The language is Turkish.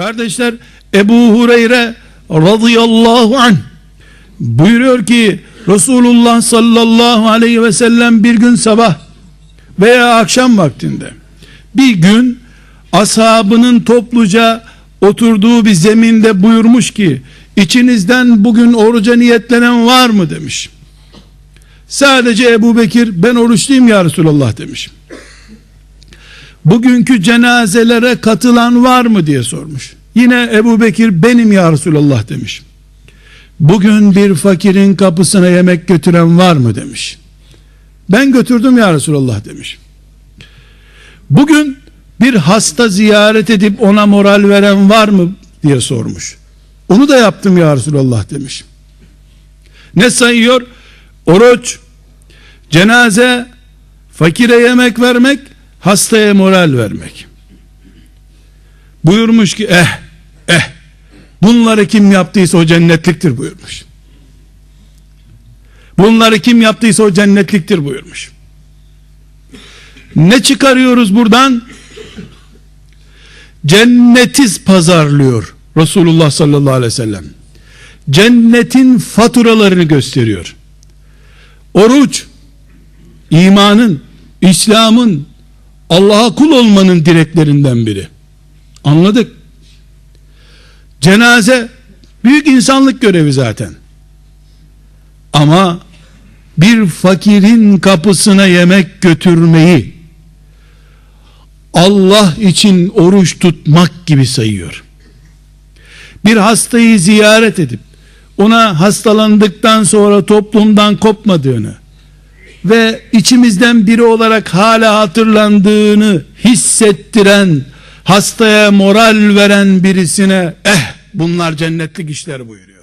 Kardeşler Ebu Hureyre radıyallahu anh buyuruyor ki Resulullah sallallahu aleyhi ve sellem bir gün sabah veya akşam vaktinde bir gün ashabının topluca oturduğu bir zeminde buyurmuş ki içinizden bugün oruca niyetlenen var mı demiş. Sadece Ebu Bekir ben oruçluyum ya Resulallah demiş. Bugünkü cenazelere katılan var mı diye sormuş. Yine Ebu Bekir benim ya Resulallah demiş. Bugün bir fakirin kapısına yemek götüren var mı demiş. Ben götürdüm ya Resulallah demiş. Bugün bir hasta ziyaret edip ona moral veren var mı diye sormuş. Onu da yaptım ya Resulallah demiş. Ne sayıyor? Oruç, cenaze, fakire yemek vermek, hastaya moral vermek. Buyurmuş ki eh, eh, bunları kim yaptıysa o cennetliktir buyurmuş. Bunları kim yaptıysa o cennetliktir buyurmuş. Ne çıkarıyoruz buradan? Cennetiz pazarlıyor Resulullah sallallahu aleyhi ve sellem. Cennetin faturalarını gösteriyor. Oruç, imanın, İslam'ın, Allah'a kul olmanın direklerinden biri. Anladık. Cenaze, büyük insanlık görevi zaten. Ama bir fakirin kapısına yemek götürmeyi Allah için oruç tutmak gibi sayıyor. Bir hastayı ziyaret edip ona hastalandıktan sonra toplumdan kopmadığını ve içimizden biri olarak hala hatırlandığını hissettiren hastaya moral veren birisine eh bunlar cennetlik işler buyuruyor.